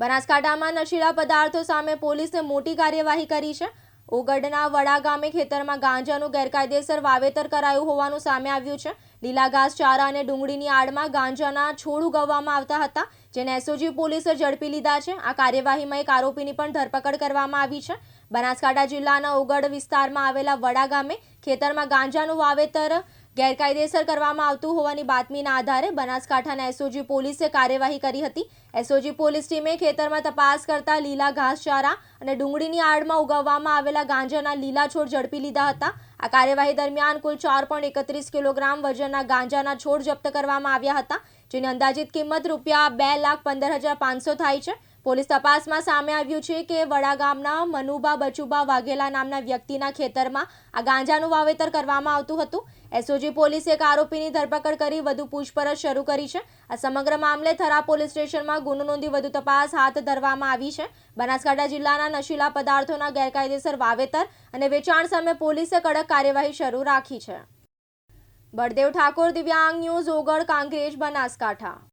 બનાસકાંઠામાં નશીલા પદાર્થો સામે પોલીસે મોટી કાર્યવાહી કરી છે. ઓગડના વડા ગામે ખેતરમાં ગાંજાનું ગેરકાયદેસર વાવેતર કરાયું હોવાનું સામે આવ્યું છે. લીલા ઘાસ ચારા અને ડુંગળીની આડમાં ગાંજાના છોડ ઉગાવવામાં આવતા હતા, જેને એસઓજી પોલીસે ઝડપી લીધા છે. આ કાર્યવાહીમાં એક આરોપીની પણ ધરપકડ કરવામાં આવી છે. બનાસકાંઠા જિલ્લાના ઓગડ વિસ્તારમાં આવેલા વડા ગામે ખેતરમાં ગાંજાનું વાવેતર ગેરકાયદેસર કરવામાં આવતું હોવાની બાતમીના આધારે બનાસકાંઠાના એસઓજી પોલીસે કાર્યવાહી કરી હતી. એસઓજી પોલીસ ટીમે ખેતરમાં તપાસ કરતા લીલા ઘાસચારા અને ડુંગળીની આડમાં ઉગાવવામાં આવેલા ગાંજાના લીલા છોડ ઝડપી લીધા હતા. આ કાર્યવાહી દરમિયાન કુલ ચાર એકત્રીસ કિલોગ્રામ વજનના ગાંજાના છોડ જપ્ત કરવામાં આવ્યા હતા, જેની અંદાજિત કિંમત રૂપિયા બે લાખ પંદર હજાર પાંચસો થાય છે. પોલીસ તપાસમાં સામે આવ્યું છે કે વડા ગામના મનુબા બચુબા વાઘેલા નામના વ્યક્તિના ખેતરમાં આ ગાંજાનું વાવેતર કરવામાં આવતું હતું. એસઓજી પોલીસે એક આરોપીની ધરપકડ કરી વધુ પૂછપરછ શરૂ કરી છે. આ સમગ્ર મામલે થરા પોલીસ સ્ટેશનમાં ગુનો નોંધી વધુ તપાસ હાથ ધરવામાં આવી છે. બનાસકાંઠા જિલ્લાના નશીલા પદાર્થોના ગેરકાયદેસર વાવેતર અને વેચાણ સામે પોલીસે કડક કાર્યવાહી શરૂ રાખી છે. બળદેવ ઠાકોર, દિવ્યાંગ ન્યૂઝ, ઓગળ, કાંકરેજ, બનાસકાંઠા.